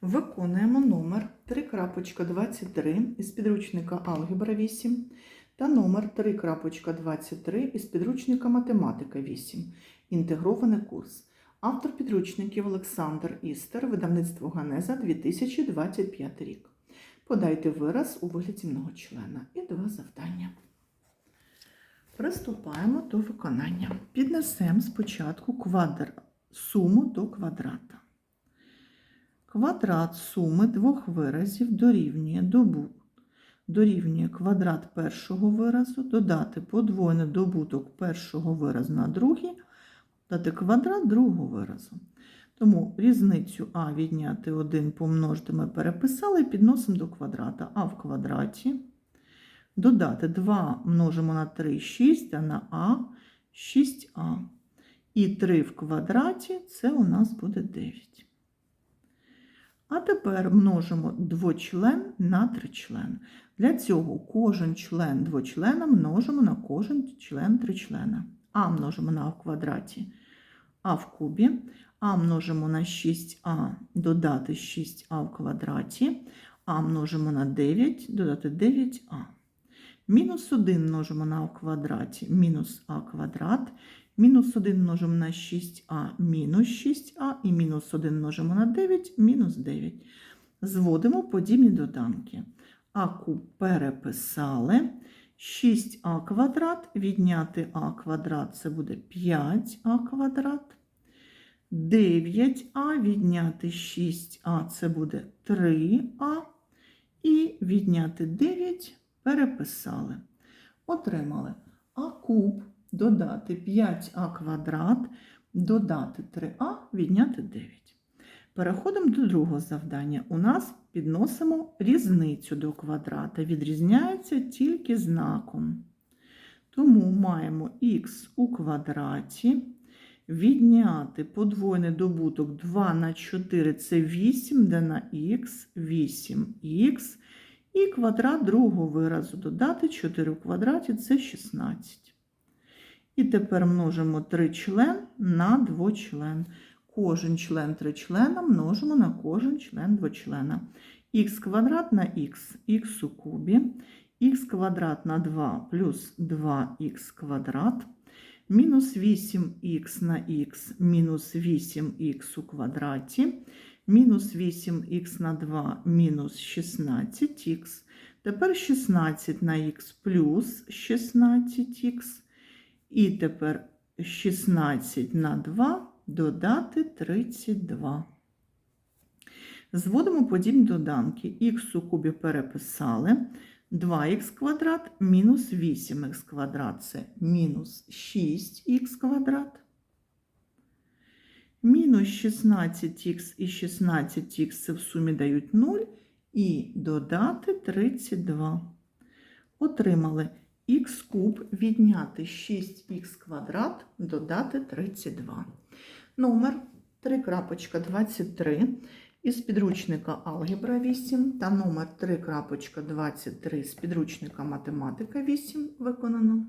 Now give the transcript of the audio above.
Виконуємо номер 3.23 із підручника Алгебра 8 та номер 3.23 із підручника Математика 8. Інтегрований курс. Автор підручників Олександр Істер, видавництво Ганеза 2025 рік. Подайте вираз у вигляді многочлена і два завдання. Приступаємо до виконання. Піднесемо спочатку квадр... суму до квадрата. Квадрат суми двох виразів дорівнює добу. Дорівнює квадрат першого виразу, додати подвоєний добуток першого виразу на другий, дати квадрат другого виразу. Тому різницю А відняти 1 помножити ми переписали підносимо до квадрата. А в квадраті додати 2 множимо на 3 6, а на А 6А. І 3 в квадраті це у нас буде 9. А тепер множимо двочлен на тричлен. Для цього кожен член двочлена множимо на кожен член тричлена. А множимо на А в квадраті, А в кубі, А множимо на 6А, додати 6А в квадраті, А множимо на 9, додати 9А. Мінус 1 множимо на А в квадраті, мінус А квадрат. Мінус 1 множимо на 6а, мінус 6а, і мінус 1 множимо на 9, мінус 9. Зводимо подібні доданки. А куб переписали. 6а квадрат, відняти а квадрат це буде 5а квадрат. 9а відняти 6а це буде 3а. І відняти 9 переписали. Отримали а куб додати 5а квадрат, додати 3а, відняти 9. Переходимо до другого завдання. У нас підносимо різницю до квадрата. Відрізняється тільки знаком. Тому маємо х у квадраті. Відняти подвоєний добуток 2 на 4 це 8, де на х 8х. І квадрат другого виразу додати 4 в квадраті це 16. І тепер множимо тричлен на двочлен. Кожен член тричлена множимо на кожен член двочлена. х квадрат на х, х у кубі, х квадрат на 2 плюс 2х квадрат, мінус 8х на х, мінус 8х у квадраті, мінус 8х на 2 мінус 16х. Тепер 16 на х плюс 16х. І тепер 16 на 2 додати 32. Зводимо подібні доданки. Х у кубі переписали. 2х квадрат мінус 8х квадрат це мінус 6х квадрат. Мінус 16х і 16х це в сумі дають 0. І додати 32. Отримали х куб відняти 6х квадрат, додати 32. Номер 3.23 із підручника Алгебра 8 та номер 3.23 з підручника Математика 8 виконано.